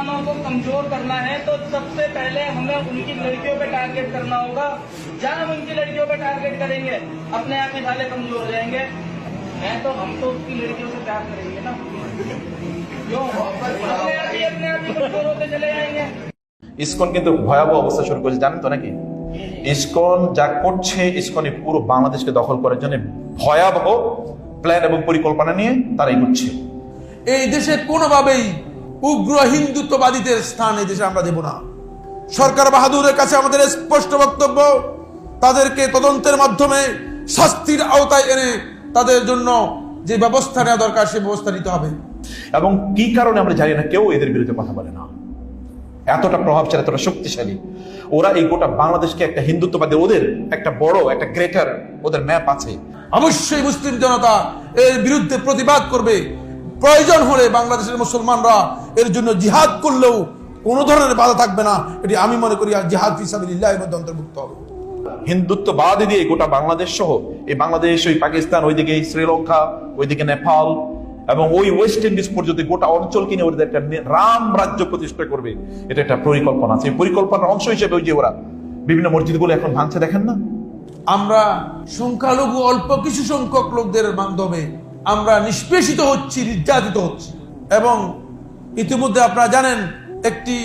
मुसलमानों को कमजोर करना है तो सबसे पहले हमें उनकी लड़कियों पे टारगेट करना होगा जब हम उनकी लड़कियों पे टारगेट करेंगे अपने आप ही साले कमजोर हो जाएंगे हैं तो हम तो उसकी लड़कियों से प्यार करेंगे ना क्यों अपने आप ही अपने आप ही कमजोर होते चले जाएंगे ইসকন কিন্তু ভয়াবহ অবস্থা শুরু করেছে জানেন তো নাকি ইসকন যা করছে ইসকন এই পুরো বাংলাদেশকে দখল করার জন্য ভয়াবহ প্ল্যান এবং পরিকল্পনা নিয়ে তারা এগুচ্ছে এই দেশে কোনোভাবেই উগ্র হিন্দুত্ববাদীদের স্থান এই দেশে আমরা দেব না। সরকার বাহাদুরের কাছে আমাদের স্পষ্ট বক্তব্য তাদেরকে তদন্তের মাধ্যমে শাস্তির আওতায় এনে তাদের জন্য যে ব্যবস্থা নেওয়া দরকার সে ব্যবস্থা নিতে হবে। এবং কি কারণে আমরা জানি না কেউ এদের বিরুদ্ধে কথা বলে না। এতটা প্রভাবশালী এতটা শক্তিশালী। ওরা এই গোটা বাংলাদেশকে একটা হিন্দুত্ববাদী ওদের একটা বড় একটা গ্রেটার ওদের ম্যাপ আছে। অবশ্যই মুসলিম জনতা এর বিরুদ্ধে প্রতিবাদ করবে। প্রয়োজন হলে বাংলাদেশের মুসলমানরা এর জন্য জিহাদ করলেও কোনো ধরনের বাধা থাকবে না। এটি আমি মনে করি আর জিহাদ ফিসাবিল্লাহ এর মধ্যে অন্তর্ভুক্ত হবে। হিন্দুত্ববাদী দিয়ে গোটা বাংলাদেশ সহ এই বাংলাদেশ ওই পাকিস্তান ওইদিকে শ্রীলঙ্কা ওইদিকে নেপাল এবং ওই ওয়েস্ট ইন্ডিজ পর্যন্ত গোটা অঞ্চল কিনে ওদের একটা রাম রাজ্য প্রতিষ্ঠা করবে। এটা একটা পরিকল্পনা। আছে পরিকল্পনার অংশ হিসেবে ওই যে ওরা বিভিন্ন মসজিদগুলো এখন ভাঙছে দেখেন না? আমরা সংখ্যালঘু অল্প কিছু সংখ্যক লোকদের মাধ্যমে আমরা নিষ্পেষিত হচ্ছি, নির্যাতিত হচ্ছি। এবং ইতিমধ্যে আপনারা জানেন, একটি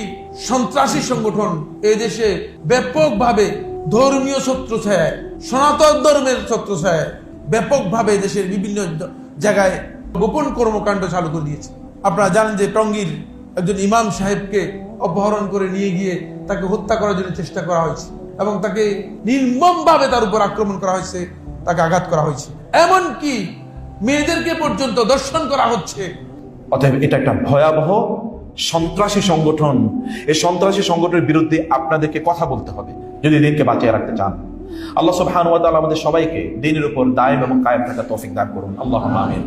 সন্ত্রাসী সংগঠন এই দেশে ব্যাপকভাবে ধর্মীয় ছত্রছায় সনাতন ধর্মের ছত্রছায় ব্যাপকভাবে দেশের বিভিন্ন জায়গায় গোপন কর্মকাণ্ড চালু করে দিয়েছে। আপনারা জানেন যে টঙ্গীর একজন ইমাম সাহেবকে অপহরণ করে নিয়ে গিয়ে তাকে হত্যা করার জন্য চেষ্টা করা হয়েছে এবং তাকে নির্মমভাবে তার উপর আক্রমণ করা হয়েছে, তাকে আঘাত করা হয়েছে। এমনকি মেয়েদেরকে পর্যন্ত দর্শন করা হচ্ছে। অতএব এটা একটা ভয়াবহ সন্ত্রাসী সংগঠন। এই সন্ত্রাসী সংগঠনের বিরুদ্ধে আপনাদেরকে কথা বলতে হবে যদি দিনকে বাঁচিয়ে রাখতে চান। আল্লাহ সুবহানাহু ওয়া তাআলা আমাদের সবাইকে দিনের উপর দায়েম এবং কায়েম থাকার তৌফিক দান করুন। আল্লাহুম্মা আমিন।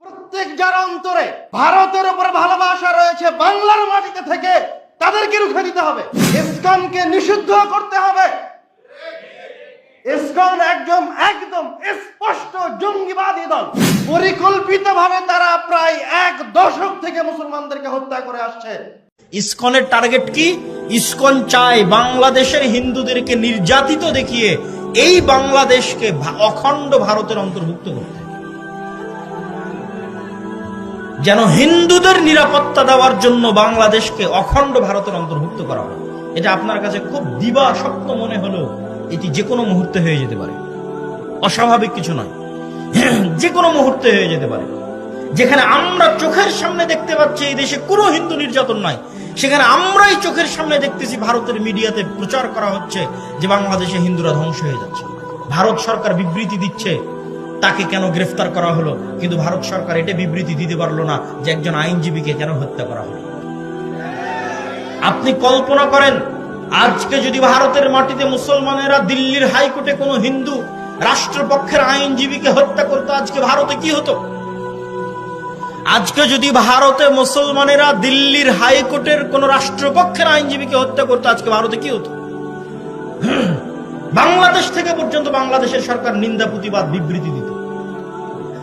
প্রত্যেক যার অন্তরে ভারতের উপর ভালোবাসা রয়েছে বাংলার মাটিতে থেকে তাদেরকে রুখে দিতে হবে। ইসকনকে নিষিদ্ধ করতে হবে। ইসকন একদম একদম স্পষ্ট জঙ্গিবাদী দল। পরিকল্পিতভাবে তারা প্রায় এক দশক থেকে মুসলমানদেরকে হত্যা করে আসছে। ইসকনের টার্গেট কি? ইসকন চায় বাংলাদেশের হিন্দুদেরকে নির্যাতিত দেখিয়ে এই বাংলাদেশকে অখণ্ড ভারতের অন্তর্ভুক্ত করতে। যেন হিন্দুদের নিরাপত্তা দেওয়ার জন্য বাংলাদেশকে অখণ্ড ভারতের অন্তর্ভুক্ত করা হয়। এটা আপনার কাছে খুব দিবা মনে হলেও এটি যে কোনো মুহূর্তে হয়ে যেতে পারে। অস্বাভাবিক কিছু নয়। যে কোনো মুহূর্তে হয়ে যেতে পারে। যেখানে আমরা চোখের সামনে দেখতে পাচ্ছি এই দেশে কোনো হিন্দু নির্যাতন নাই সেখানে আমরাই চোখের সামনে দেখতেছি ভারতের মিডিয়াতে প্রচার করা হচ্ছে যে বাংলাদেশে হিন্দুরা ধ্বংস হয়ে যাচ্ছে। ভারত সরকার বিবৃতি দিচ্ছে, তাকে কেন গ্রেফতার করা হলো? কিন্তু ভারত সরকার এটা বিবৃতি দিতে পারল না যে একজন আইনজীবীকে কেন হত্যা করা হলো। আপনি কল্পনা করেন আজকে যদি ভারতের মাটিতে মুসলমানেরা দিল্লির হাইকোর্টে কোনো হিন্দু রাষ্ট্রপক্ষের আইনজীবীকে হত্যা করতো, আজকে ভারতে কি হতো? আজকে যদি ভারতে মুসলমানেরা দিল্লির হাইকোর্টের কোন রাষ্ট্রপক্ষের আইনজীবীকে হত্যা করতো, আজকে ভারতে কি হতো? বাংলাদেশ থেকে পর্যন্ত বাংলাদেশের সরকার নিন্দা, প্রতিবাদ, বিবৃতি দিত।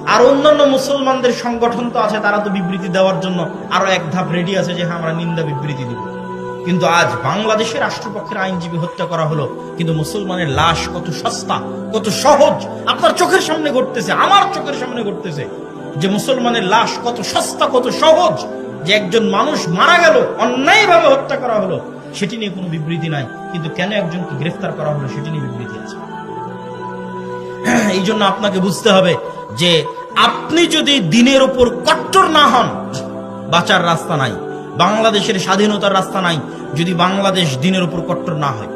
আর অন্যান্য মুসলমানদের সংগঠন তো আছে, তারা তো বিবৃতি দেওয়ার জন্য আরও এক ধাপ রেডি আছে যে হ্যাঁ আমরা নিন্দা, বিবৃতি দিব। কিন্তু আজ বাংলাদেশের রাষ্ট্রপক্ষের আইনজীবী হত্যা করা হলো। কিন্তু মুসলমানের লাশ কত সস্তা, কত সহজ, আপনার চোখের সামনে ঘটতেছে, আমার চোখের সামনে ঘটতেছে। যে মুসলমানের লাশ কত সস্তা, কত সহজ, যে একজন মানুষ মারা গেল, অন্যায়ভাবে হত্যা করা হলো, সেটি নিয়ে কোনো বিবৃতি নাই। কিন্তু কেন একজনকে গ্রেফতার করা হলো, সেটি নিয়ে বিবৃতি আছে। এই জন্য আপনাকে বুঝতে হবে যে আপনি যদি দিনের উপর কট্টর না হন, বাঁচার রাস্তা নাই। বাংলাদেশের স্বাধীনতার রাস্তা নাই। যদি বাংলাদেশ দিনের উপর কট্টর না হয়।